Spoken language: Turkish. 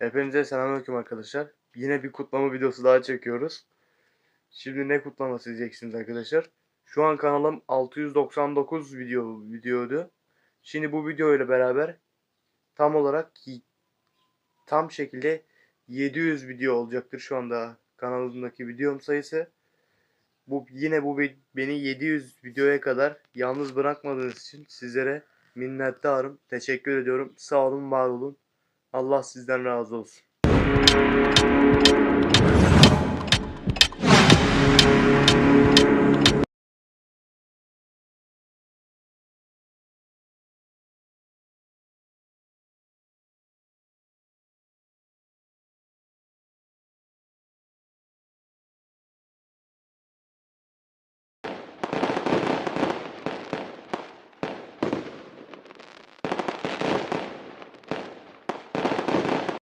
Hepinize selamünaleyküm arkadaşlar. Yine bir kutlama videosu daha çekiyoruz. Şimdi ne kutlaması diyeceksiniz arkadaşlar. Şu an kanalım 699 video videoydu. Şimdi bu video ile beraber tam olarak tam şekilde 700 video olacaktır şu anda kanalımdaki videom sayısı. Bu yine bu be- beni 700 videoya kadar yalnız bırakmadığınız için sizlere minnettarım. Teşekkür ediyorum. Sağ olun, var olun. Allah sizden razı olsun.